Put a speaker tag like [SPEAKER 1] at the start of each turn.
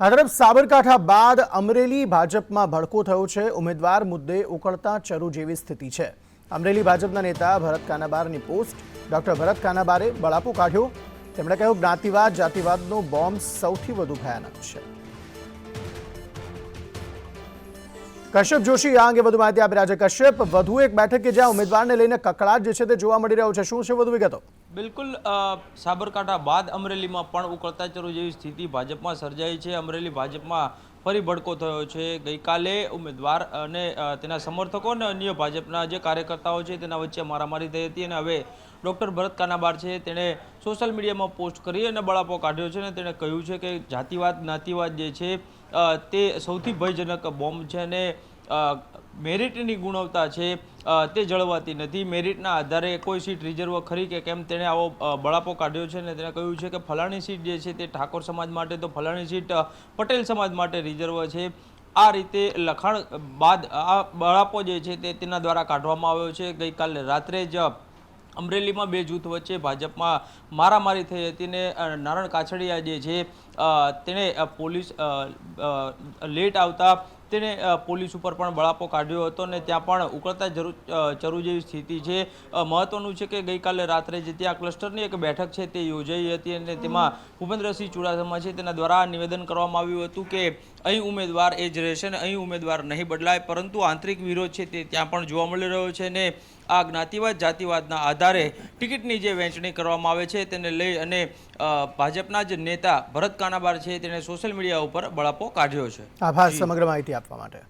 [SPEAKER 1] આ તરફ સાબરકાંઠા બાદ અમરેલી ભાજપમાં ભડકો થયો છે. ઉમેદવાર મુદ્દે ઉકળતા ચરુ જેવી સ્થિતિ છે. અમરેલી ભાજપના નેતા ભરત કાનાબારની પોસ્ટ. ડોક્ટર ભરત કાનાબારે બળાપો કાઢ્યો. તેમણે કહ્યું, જ્ઞાતિવાદ જાતિવાદનો બોમ્બ સૌથી વધુ ભયાનક છે. કશ્યપ જોશી આ અંગે વધુ માહિતી આપી રહ્યા છે કશ્યપ. વધુ એક બેઠક કે જ્યાં ઉમેદવારને લઈને કકળાટ જે છે તે જોવા મળી રહ્યો છે. શું છે વધુ વિગતો?
[SPEAKER 2] બિલકુલ સાબરકાંઠા બાદ અમરેલીમાં પણ ઉકળતા ચરો જેવી સ્થિતિ ભાજપમાં સર્જાઈ છે. અમરેલી ભાજપમાં ફરી ભડકો થયો છે. ગઈકાલે ઉમેદવાર અને તેના સમર્થકો અને અન્ય ભાજપના જે કાર્યકર્તાઓ છે તેના વચ્ચે મારામારી થઈ હતી અને હવે ડૉક્ટર ભરત કાનાબાર છે તેણે સોશિયલ મીડિયામાં પોસ્ટ કરી અને બળાપો કાઢ્યો છે અને તેણે કહ્યું છે કે જાતિવાદ, જ્ઞાતિવાદ જે છે તે સૌથી ભયજનક બોમ્બ છે અને મેરિટની ગુણવત્તા છે તે જળવાતી નથી. મેરિટના આધારે કોઈ સીટ રિઝર્વ ખરી કે કેમ તેણે આવો બળાપો કાઢ્યો છે અને તેણે કહ્યું છે કે ફલાણી સીટ જે છે તે ઠાકોર સમાજ માટે, તો ફલાણી સીટ પટેલ સમાજ માટે રિઝર્વ છે. આ રીતે લખાણ બાદ, આ બળાપો જે છે તે તેના દ્વારા કાઢવામાં આવ્યો છે. ગઈકાલે રાત્રે જ અમરેલીમાં બે જૂથ વચ્ચે ભાજપમાં મારામારી થઈ હતી ને નારણ કાછડિયા જે છે તેણે પોલીસ લેટ આવતા તેણે પોલીસ ઉપર પણ બળાપો કાઢ્યો હતો ને ત્યાં પણ ઉકળતા ચરુ જેવી સ્થિતિ છે. મહત્ત્વનું મહત્વનું છે કે ગઈકાલે રાત્રે જે ત્યાં ક્લસ્ટરની એક બેઠક છે તે યોજાઈ હતી અને તેમાં ભૂપેન્દ્રસિંહ ચુડાસમા છે. તેના દ્વારા નિવેદન કરવામાં આવ્યું હતું કે અહીં ઉમેદવાર એ જ રહેશે ને અહીં ઉમેદવાર નહીં બદલાય, પરંતુ આંતરિક વિરોધ છે તે ત્યાં પણ જોવા મળી રહ્યો છે ને આ જ્ઞાતિવાદ, જાતિવાદના આધારે ટિકિટની જે વહેંચણી કરવામાં આવે છે તેને લઈ અને ભાજપના જ નેતા ભરત કાનાબાર છે તેણે સોશિયલ મીડિયા ઉપર બળાપો કાઢ્યો છે.
[SPEAKER 1] આભાર, સમગ્ર માહિતી આપવા માટે.